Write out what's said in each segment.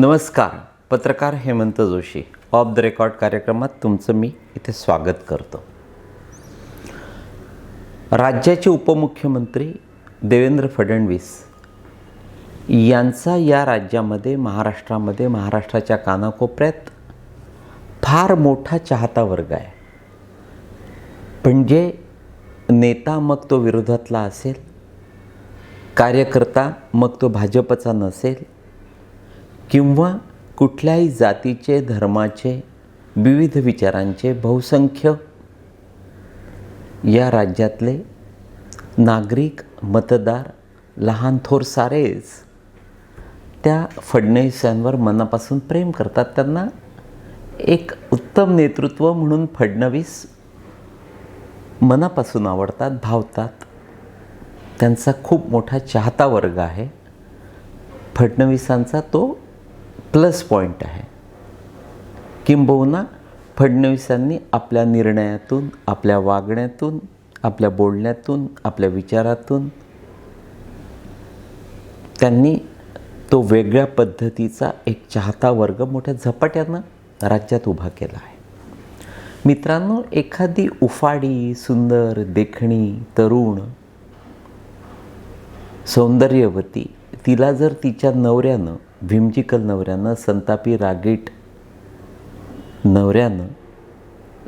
नमस्कार पत्रकार Hemant Joshi. Off the record कार्यक्रमात तुमचं मी इथे स्वागत करतो. राज्याचे उपमुख्यमंत्री देवेंद्र फडणवीस यांचा या राज्यामध्ये महाराष्ट्रामध्ये महाराष्ट्राच्या कानाकोपऱ्यात फार मोठा चाहता वर्ग आहे. म्हणजे नेता मग तो विरोधातला असेल कार्यकर्ता मग तो भाजपचा नसेल किंवा कुठल्याही जातीचे धर्माचे विविध विचारांचे बहुसंख्य या राज्यातले नागरिक मतदार लहान थोर सारेच त्या फडणवीसांवर मनापासून प्रेम करतात. त्यांना एक उत्तम नेतृत्व म्हणून फडणवीस मनापासून आवडतात भावतात. त्यांचा खूप मोठा चाहता वर्ग आहे. फडणवीसांचा तो प्लस पॉईंट आहे. किंबहुना फडणवीसांनी आपल्या निर्णयातून आपल्या वागण्यातून आपल्या बोलण्यातून आपल्या विचारातून त्यांनी तो वेगळ्या पद्धतीचा एक चाहता वर्ग मोठ्या झपाट्यानं राज्यात उभा केला आहे. मित्रांनो एखादी उफाडी सुंदर देखणी तरुण सौंदर्यवती तिला जर तिच्या नवऱ्यानं भीमजिकल नवऱ्यानं संतापी रागीट नवऱ्यानं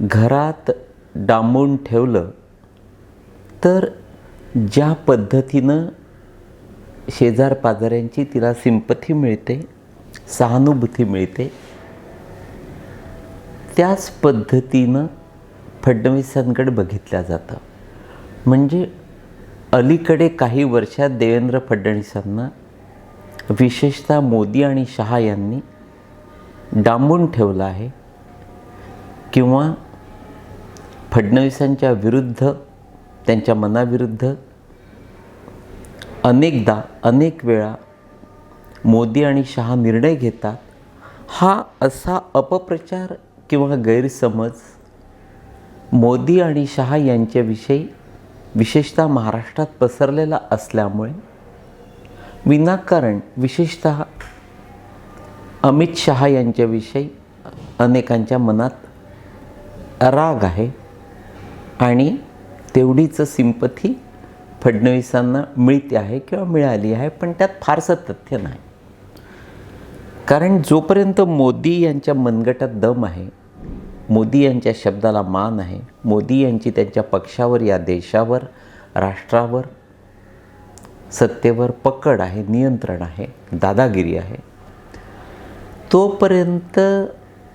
घरात डांबून ठेवलं तर ज्या पद्धतीनं शेजार पाजाऱ्यांची तिला सिंपथी मिळते सहानुभूती मिळते त्याच पद्धतीनं फडणवीसांकडे बघितल्या जातं. म्हणजे अलीकडे काही वर्षात देवेंद्र फडणवीसांना विशेषतः मोदी आणि शहा यांनी डांबून ठेवलं आहे किंवा फडणवीसांच्या विरुद्ध त्यांच्या मनाविरुद्ध अनेकदा अनेक वेळा मोदी आणि शहा निर्णय घेतात. हा असा अपप्रचार किंवा गैरसमज मोदी आणि शहा यांच्याविषयी विशेषतः महाराष्ट्रात पसरलेला असल्यामुळे विनाकारण विशेषतः अमित शहा यांच्याविषयी अनेकांच्या मनात राग आहे आणि तेवढीच सिंपथी फडणवीसांना मिळते आहे किंवा मिळाली आहे पण त्यात फारसं तथ्य नाही. कारण जोपर्यंत मोदी यांच्या मनगटात दम आहे मोदी यांच्या शब्दाला मान आहे मोदी यांची त्यांच्या पक्षावर या देशावर राष्ट्रावर सत्तेवर पकड आहे नियंत्रण आहे दादागिरी आहे. तोपर्यंत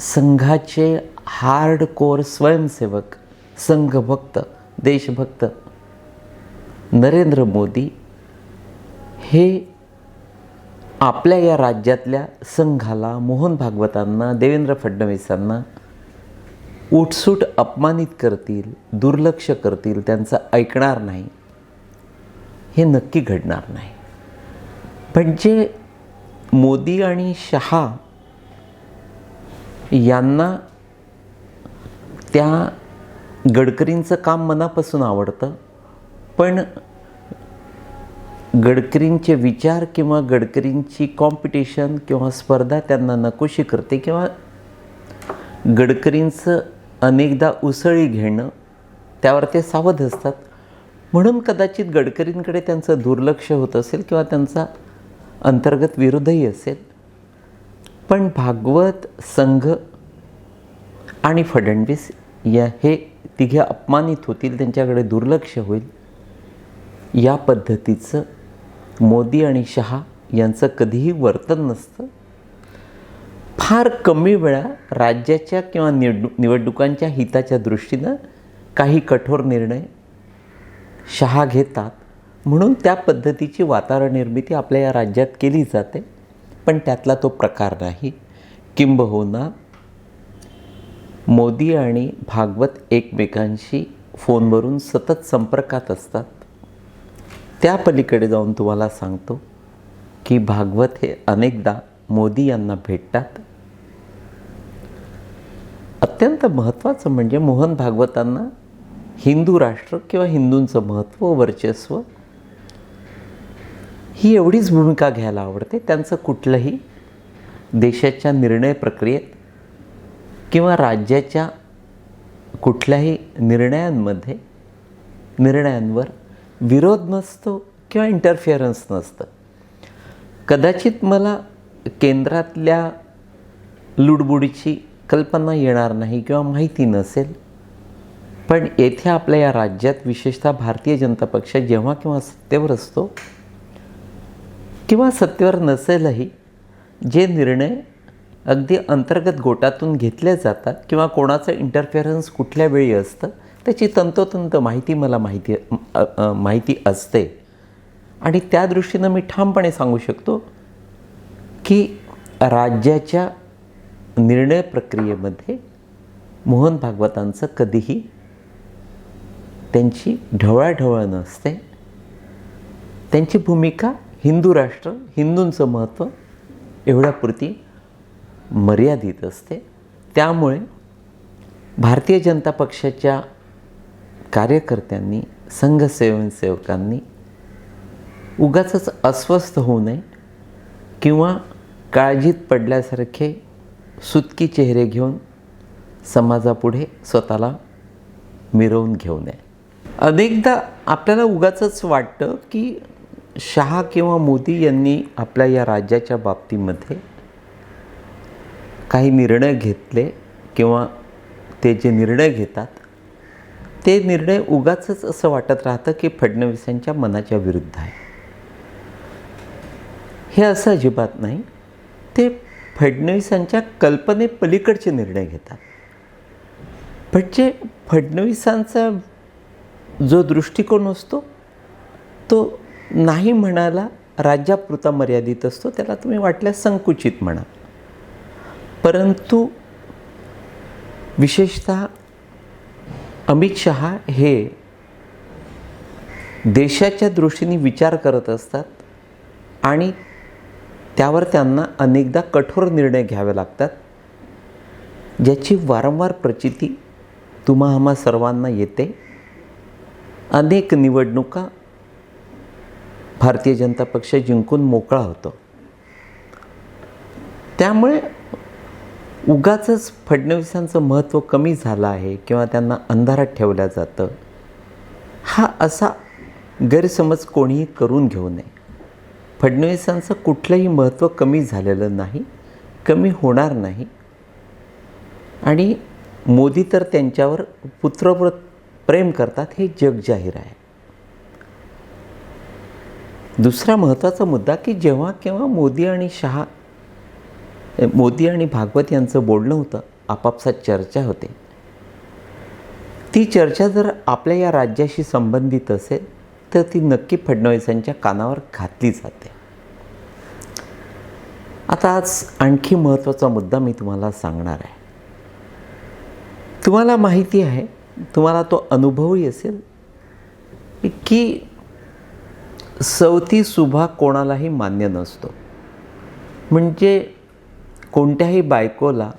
संघाचे हार्ड कोर स्वयंसेवक संघभक्त देशभक्त नरेंद्र मोदी हे आपल्या या राज्यातल्या संघाला मोहन भागवतांना देवेंद्र फडणवीसांना उठसूट अपमानित करतील दुर्लक्ष करतील त्यांचं ऐकणार नाही. हे नक्की घडणार नाही. पण जे मोदी आणि शहा यांना त्या गडकरींचं काम मनापासून आवडतं पण गडकरींचे विचार किंवा गडकरींची कॉम्पिटिशन किंवा स्पर्धा त्यांना नकोशी करते किंवा गडकरींचं अनेकदा उसळी घेणं त्यावर ते सावध असतात म्हणून कदाचित गडकरींकडे त्यांचं दुर्लक्ष होत असेल किंवा त्यांचा अंतर्गत विरोधही असेल. पण भागवत संघ आणि फडणवीस या हे तिघे अपमानित होतील त्यांच्याकडे दुर्लक्ष होईल या पद्धतीचं मोदी आणि शहा यांचं कधीही वर्तन नसतं. फार कमी वेळा राज्याच्या किंवा निवडणुकांच्या हिताच्या दृष्टीनं काही कठोर निर्णय शहा घेतात. म्हणून त्या पद्धतीची वातावरण निर्मिती आपल्या या राज्यात केली जाते. पण त्यातला तो प्रकार नाही. किंबहुना मोदी आणि भागवत एकमेकांशी फोनवरून सतत संपर्कात असतात. त्या पलीकडे जाऊन तुम्हाला सांगतो की भागवत हे अनेकदा मोदी यांना भेटतात. अत्यंत महत्त्वाचं म्हणजे मोहन भागवतांना हिंदू राष्ट्र किंवा हिंदूंचं महत्त्व वर्चस्व ही एवढीच भूमिका घ्यायला आवडते. त्यांचं कुठलंही देशाच्या निर्णय प्रक्रियेत किंवा राज्याच्या कुठल्याही निर्णयांमध्ये निर्णयांवर विरोध नसतो किंवा इंटरफिअरन्स नसतं. कदाचित मला केंद्रातल्या लुडबुडीची कल्पना येणार नाही किंवा माहिती नसेल पण येथे आपल्या या राज्यात विशेषतः भारतीय जनता पक्ष जेव्हा किंवा सत्तेवर असतो किंवा सत्तेवर नसेलही जे निर्णय अगदी अंतर्गत गोटातून घेतले जातात किंवा कोणाचं इंटरफेरन्स कुठल्या वेळी असतं त्याची तंतोतंत माहिती मला माहिती माहिती असते. आणि त्या दृष्टीनं मी ठामपणे सांगू शकतो की राज्याच्या निर्णय प्रक्रियेमध्ये मोहन भागवतांचं कधीही त्यांची ढवळाढवळ नसते. त्यांची भूमिका हिंदू राष्ट्र हिंदूंचं महत्त्व एवढ्यापुरती मर्यादित असते. त्यामुळे भारतीय जनता पक्षाच्या कार्यकर्त्यांनी संघसेवनसेवकांनी उगाचच अस्वस्थ होऊ नये किंवा काळजीत पडल्यासारखे सुतकी चेहरे घेऊन समाजापुढे स्वतःला मिरवून घेऊ नये. अनेकदा आपल्याला उगाच वाटतं की शहा किंवा मोदी यांनी आपल्या या राज्याच्या बाबतीमध्ये काही निर्णय घेतले किंवा ते जे निर्णय घेतात ते निर्णय उगाचच असं वाटत राहतं की फडणवीसांच्या मनाच्या विरुद्ध आहे. हे असं अजिबात नाही. ते फडणवीसांच्या कल्पनेपलीकडचे निर्णय घेतात. पण जे फडणवीसांचा जो दृष्टिकोन असतो तो नाही म्हणायला राज्यापुरता मर्यादित असतो त्याला तुम्ही वाटल्यास संकुचित म्हणा. परंतु विशेषतः अमित शहा हे देशाच्या दृष्टीने विचार करत असतात आणि त्यावर त्यांना अनेकदा कठोर निर्णय घ्यावे लागतात ज्याची वारंवार प्रचिती तुम्हा आम्हा सर्वांना येते. अनेक निवडणुका भारतीय जनता पक्ष जिंकून मोकळा होतो. त्यामुळे उगाच फडणवीसांचं महत्त्व कमी झालं आहे किंवा त्यांना अंधारात ठेवलं जातं हा असा गैरसमज कोणीही करून घेऊ नये. फडणवीसांचं कुठलंही महत्त्व कमी झालेलं नाही कमी होणार नाही. आणि मोदी तर त्यांच्यावर पुत्रव्रत प्रेम करतात हे जग जाहीर आहे. दुसरा महत्त्वाचा मुद्दा की जेव्हा केव्हा मोदी आणि शहा मोदी आणि भागवत यांचं बोलणं होतं आपापसात चर्चा होते. ती चर्चा जर आपल्या या राज्याशी संबंधित असेल तर ती नक्की फडणवीसांच्या कानावर घातली जाते. आता आज आणखी महत्त्वाचा मुद्दा मी तुम्हाला सांगणार आहे. तुम्हाला माहिती आहे तुम्हाला तो अनुभवही असेल की सवती सुभा कोणालाही मान्य नसतो. म्हणजे कोणत्याही बायकोला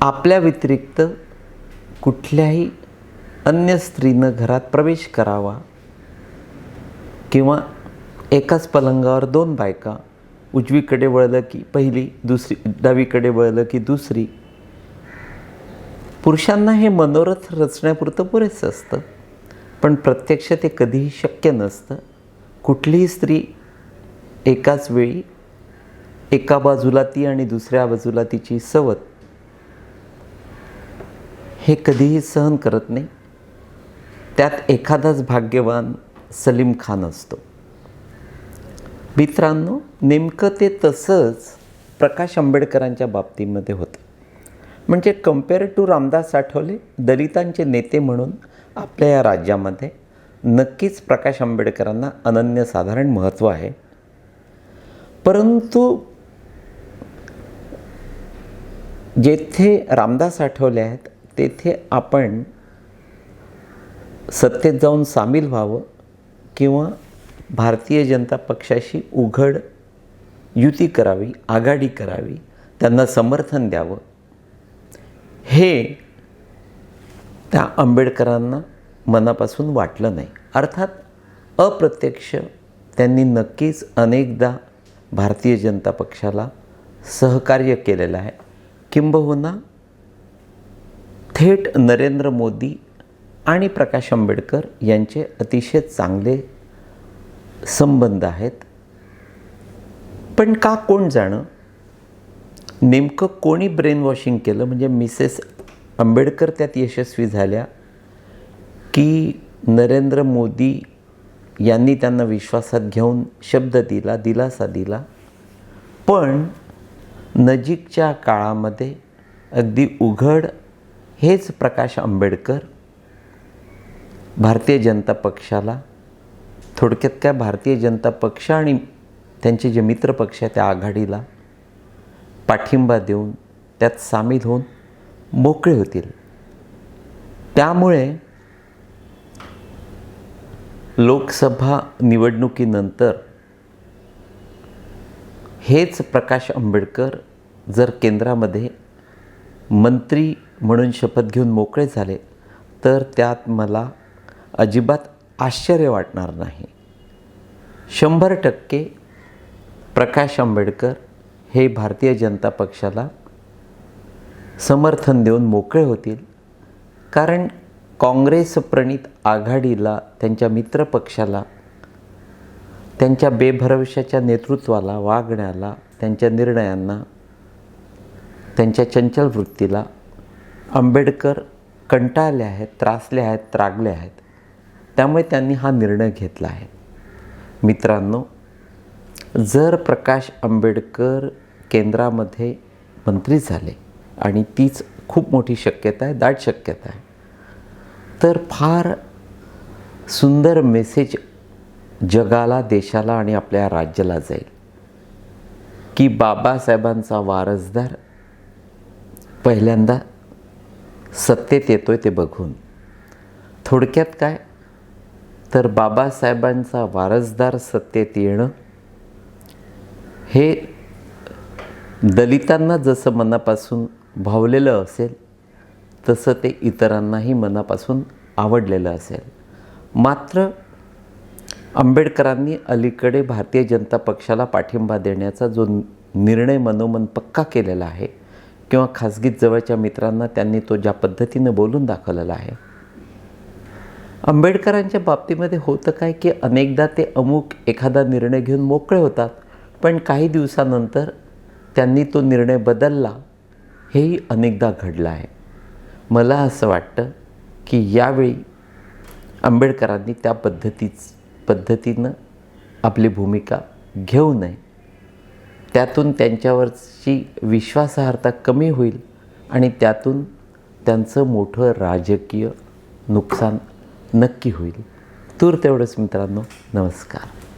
आपल्या व्यतिरिक्त कुठल्याही अन्य स्त्रीनं घरात प्रवेश करावा किंवा एकाच पलंगावर दोन बायका उजवीकडे वळलं की पहिली दुसरी डावीकडे वळलं की दुसरी पुरुषांना हे मनोरथ रचण्यापुरतं पुरेसं असतं. पण प्रत्यक्ष ते कधीही शक्य नसतं. कुठलीही स्त्री एकाच वेळी एका बाजूला ती आणि दुसऱ्या बाजूला तिची सवत हे कधीही सहन करत नाही. त्यात एखादाच भाग्यवान सलीम खान असतो. मित्रांनो नेमकं ते तसंच प्रकाश आंबेडकरांच्या बाबतीमध्ये होतं. म्हणजे कंपेअर टू रामदास आठवले दलितांचे नेते म्हणून आपल्या या राज्यामध्ये नक्कीच प्रकाश आंबेडकरांना अनन्यसाधारण महत्त्व आहे. परंतु जेथे रामदास आठवले आहेत तेथे आपण सत्तेत जाऊन सामील व्हावं किंवा भारतीय जनता पक्षाशी उघड युती करावी आघाडी करावी त्यांना समर्थन द्यावं हे त्या आंबेडकरांना मनापासून वाटलं नाही. अर्थात अप्रत्यक्ष त्यांनी नक्कीच अनेकदा भारतीय जनता पक्षाला सहकार्य केलेलं आहे. किंबहुना थेट नरेंद्र मोदी आणि प्रकाश आंबेडकर यांचे अतिशय चांगले संबंध आहेत. पण का कोण जाणं? नेमकं कोणी ब्रेन वॉशिंग केलं? म्हणजे मिसेस आंबेडकर त्यात यशस्वी झाल्या की नरेंद्र मोदी यांनी त्यांना विश्वासात घेऊन शब्द दिला दिलासा दिला. पण नजीकच्या काळामध्ये अगदी उघड हेच प्रकाश आंबेडकर भारतीय जनता पक्षाला थोडक्यात काय भारतीय जनता पक्ष आणि त्यांचे जे मित्र पक्ष आहेत त्या आघाडीला पाठिंबा देऊन त्यात सामील होऊन मोकळे होतील. त्यामुळे लोकसभा निवडणुकीनंतर हेच प्रकाश आंबेडकर जर केंद्रामध्ये मंत्री म्हणून शपथ घेऊन मोकळे झाले तर त्यात मला अजिबात आश्चर्य वाटणार नाही. शंभर टक्के प्रकाश आंबेडकर हे भारतीय जनता पक्षाला समर्थन देऊन मोकळे होतील. कारण काँग्रेस प्रणित आघाडीला त्यांच्या मित्रपक्षाला त्यांच्या बेभरवशाच्या नेतृत्वाला वागण्याला त्यांच्या निर्णयांना त्यांच्या चंचल वृत्तीला आंबेडकर कंटाळले आहेत त्रासले आहेत त्रागले आहेत. त्यामुळे त्यांनी हा निर्णय घेतला आहे. मित्रांनो जर प्रकाश आंबेडकर केंद्रामध्ये मंत्री झाले. आणि तीच खूप मोठी शक्यता आहे दाट शक्यता आहे. तर फार सुंदर मेसेज जगाला देशाला आणि आपल्या राज्याला जाईल. की बाबासाहेबांचा वारसदार पहिल्यांदा सत्तेत येतो आहे ते बघून. थोडक्यात काय? तर बाबासाहेबांचा वारसदार सत्तेत येणं हे दलितांना जसं मनापासून भावलेलं असेल तसं ते इतरांनाही मनापासून आवडलेलं असेल. मात्र आंबेडकरांनी अलीकडे भारतीय जनता पक्षाला पाठिंबा देण्याचा जो निर्णय मनोमन पक्का केलेला आहे किंवा खाजगीत जवळच्या मित्रांना त्यांनी तो ज्या पद्धतीनं बोलून दाखवलेला आहे. आंबेडकरांच्या बाबतीमध्ये होतं काय की अनेकदा ते अमुक एखादा निर्णय घेऊन मोकळे होतात पण काही दिवसानंतर त्यांनी तो निर्णय बदलला. हेही अनेकदा घडलं आहे. मला असं वाटतं की यावेळी आंबेडकरांनी त्या पद्धतीच पद्धतीनं आपली भूमिका घेऊ नये. त्यातून त्यांच्यावरची विश्वासार्हता कमी होईल आणि त्यातून त्यांचं मोठं राजकीय नुकसान नक्की होईल. तूर तेवढंच मित्रांनो. नमस्कार.